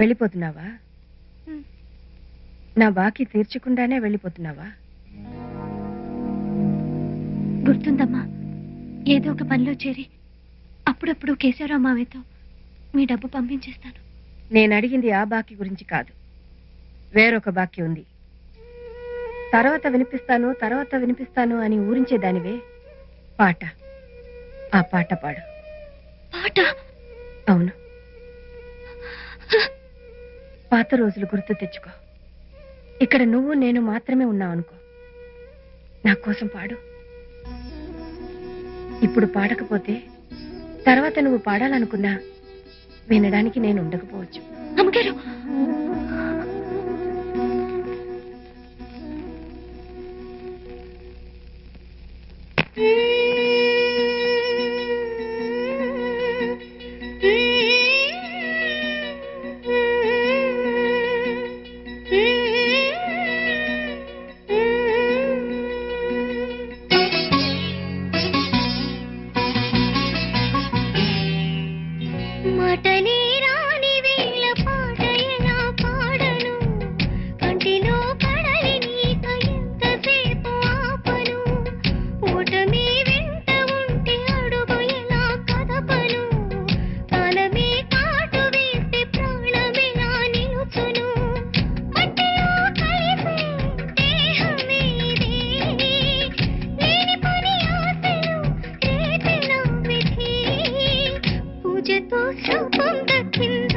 వెళ్ళిపోతున్నావా. నా బాకీ తీర్చకుండానే వెళ్ళిపోతున్నావా? గుర్తుందమ్మా ఏదో ఒక పనిలో చేరి అప్పుడప్పుడు కేశవరావు మావయ్యతో మీ డబ్బు పంపించేస్తాను. నేను అడిగింది ఆ బాకీ గురించి కాదు. వేరొక బాకీ ఉంది. తర్వాత వినిపిస్తాను తర్వాత వినిపిస్తాను అని ఊరించేదానివే పాట. ఆ పాట పాడు. పాట? అవును. పాత రోజులు గుర్తు తెచ్చుకో. ఇక్కడ నువ్వు నేను మాత్రమే ఉన్నావు అనుకో. నా కోసం పాడు. ఇప్పుడు పాడకపోతే తర్వాత నువ్వు పాడాలనుకున్నా వినడానికి నేను ఉండకపోవచ్చు. అమ్మగారు! చంపొంగ కింద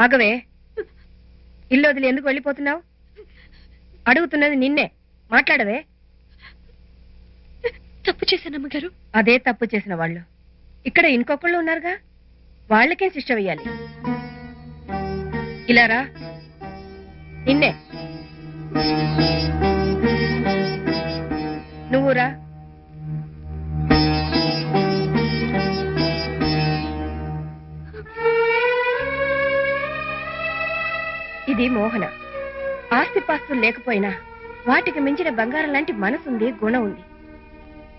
ఆగవే. ఇల్లు వదిలి ఎందుకు వెళ్ళిపోతున్నావు? అడుగుతున్నది నిన్నే. మాట్లాడవే. తప్పు చేశాను అమ్మగారు. అదే తప్పు చేసిన వాళ్ళు. ఇక్కడ ఇంకొకళ్ళు ఉన్నారుగా. వాళ్ళకే శిక్ష వేయాలి? ఇలా రా. నిన్నే. ఆస్తిపాస్తులు లేకపోయినా వాటికి మించిన బంగారం లాంటి మనసుంది గుణం ఉంది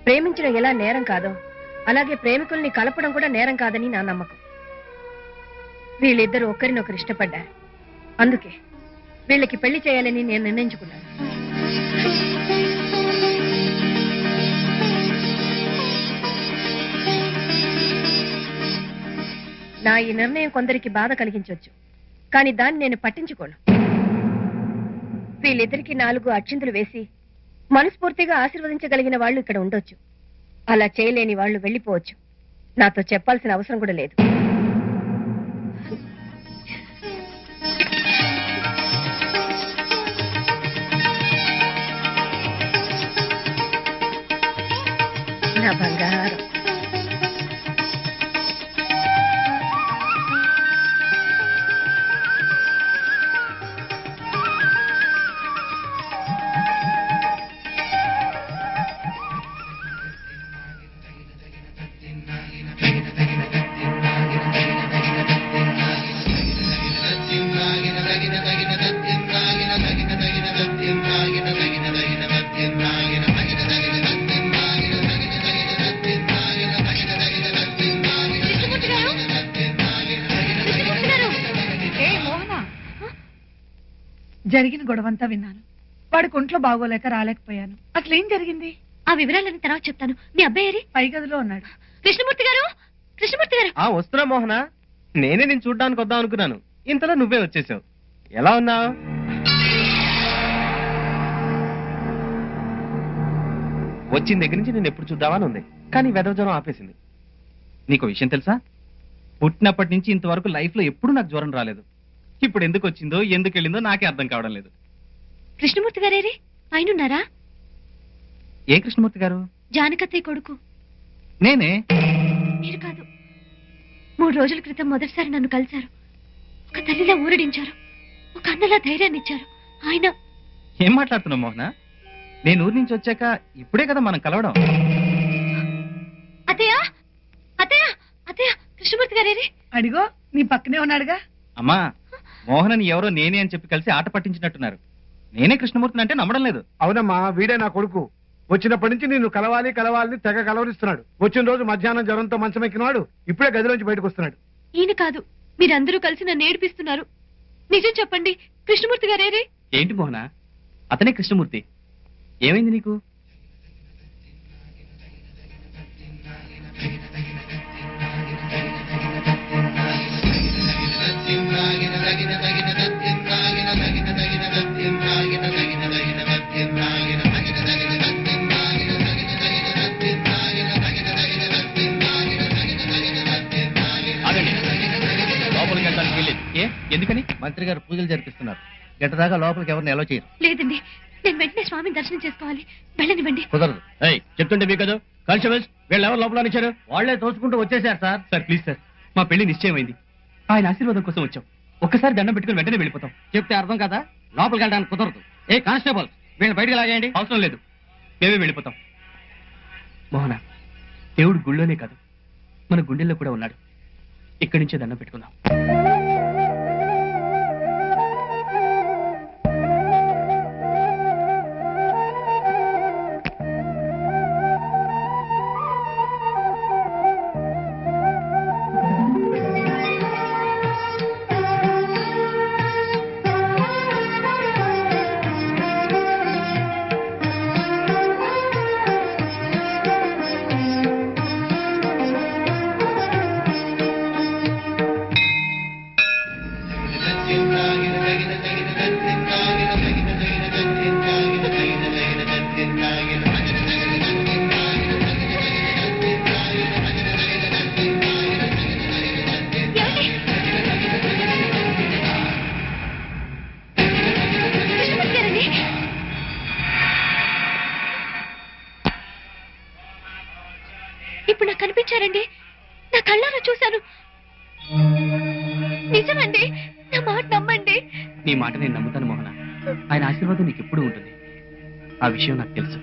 ప్రేమించడం ఎలా నేరం కాదో అలాగే ప్రేమికుల్ని కలపడం కూడా నేరం కాదని నా నమ్మకం. వీళ్ళిద్దరూ ఒకరినొకరు ఇష్టపడ్డారు. అందుకే వీళ్ళకి పెళ్ళి చేయాలని నేను నిర్ణయించుకున్నాను. నా ఈ నిర్ణయం కొందరికి బాధ కలిగించవచ్చు కానీ దాన్ని నేను పట్టించుకోను. వీళ్ళిద్దరికి నాలుగు అక్షింతలు వేసి మనస్ఫూర్తిగా ఆశీర్వదించగలిగిన వాళ్ళు ఇక్కడ ఉండొచ్చు. అలా చేయలేని వాళ్ళు వెళ్ళిపోవచ్చు. నాతో చెప్పాల్సిన అవసరం కూడా లేదు. నా బంగారం. జరిగిన గొడవంతా విన్నాను. వాడికి ఒంట్లో బాగోలేక రాలేకపోయాను. అసలు ఏం జరిగింది? ఆ వివరాలన్నీ తర్వాత చెప్తాను. మీ అబ్బాయి పై గదిలో ఉన్నాడు. కృష్ణమూర్తి గారు? కృష్ణమూర్తి గారు? ఆ వస్తున్నా మోహన. నేనే నేను చూడ్డానికి వద్దాం అనుకున్నాను. ఇంతలో నువ్వే వచ్చేసావు. ఎలా ఉన్నావు? వచ్చిన దగ్గర నుంచి నేను ఎప్పుడు చూద్దామని ఉంది. కానీ వెదవజనం ఆపేసింది. నీకు విషయం తెలుసా? పుట్టినప్పటి నుంచి ఇంతవరకు లైఫ్లో ఎప్పుడు నాకు జ్వరం రాలేదు. ఇప్పుడు ఎందుకు వచ్చిందో ఎందుకు వెళ్ళిందో నాకే అర్థం కావడం లేదు. కృష్ణమూర్తి గారు ఏరి ఆయన ఉన్నారా ఏ కృష్ణమూర్తి గారు? జానకత్తయ్య కొడుకు. నేనే? మీరు కాదు. మూడు రోజుల క్రితం మొదటిసారి నన్ను కలిశారు. ఒక తల్లిలా ఊరడించారు. ఒక అన్నలా ధైర్యాన్ని ఇచ్చారు. ఆయన ఏం మాట్లాడుతున్నావు మోహన? నేను ఊరి నుంచి వచ్చాక ఇప్పుడే కదా మనం కలవడం. అత్తయ్య! అత్తయ్య! అత్తయ్య! కృష్ణమూర్తి గారు ఏరి అడిగో నీ పక్కనే ఉన్నాడుగా. అమ్మా మోహనని ఎవరో నేనే అని చెప్పి కలిసి ఆట పట్టించినట్టున్నారు. నేనే కృష్ణమూర్తిని అంటే నమ్మడం లేదు. అవునమ్మా వీడే నా కొడుకు. వచ్చినప్పటి నుంచి నిన్ను కలవాలి కలవాలని తెగ కలవరిస్తున్నాడు. వచ్చిన రోజు మధ్యాహ్నం జ్వరంతో మంచం ఎక్కినాడు ఇప్పుడే గదిలోంచి బయటకు వస్తున్నాడు. ఈయన కాదు మీరందరూ కలిసి నన్ను ఏడిపిస్తున్నారు. నిజం చెప్పండి కృష్ణమూర్తి గారు ఏరి ఏంటి మోహన? అతనే కృష్ణమూర్తి. ఏమైంది నీకు? మంత్రి గారు పూజలు జరిపిస్తున్నారు. గంటదాకా లోపలికి ఎవరిని ఎలా చేయరు. లేదండి నేను వెంటనే స్వామిని దర్శనం చేసుకోవాలి. వెళ్ళనివ్వండి. కుదరదు. ఏయ్ చెప్తుంటే మీకు కదా. కానిస్టేబుల్స్ వీళ్ళు ఎవరు లోపల ఇచ్చారు వాళ్ళే తోసుకుంటూ వచ్చేసారు సార్. Sir please sir. మా పెళ్ళి నిశ్చయమైంది. ఆయన ఆశీర్వాదం కోసం వచ్చాం. ఒక్కసారి దండం పెట్టుకుని వెంటనే వెళ్ళిపోతాం. చెప్తే అర్థం కదా? లోపలికి వెళ్ళడానికి కుదరదు. ఏ కానిస్టేబుల్ వీళ్ళు బయటకు లాగేయండి. అవసరం లేదు. మేమే వెళ్ళిపోతాం. మోహన దేవుడు గుళ్ళోనే కాదు. మన గుండెల్లో కూడా ఉన్నాడు. ఇక్కడి నుంచే దండం పెట్టుకుందాం. ఇప్పుడు నాకు కనిపించారండి. నా కళ్ళారా చూశాను. నిజమండి నా మాట నమ్మండి. నీ మాట నేను నమ్ముతాను మోహన. ఆయన ఆశీర్వాదం నీకు ఎప్పుడూ ఉంటుంది. ఆ విషయం నాకు తెలుసు.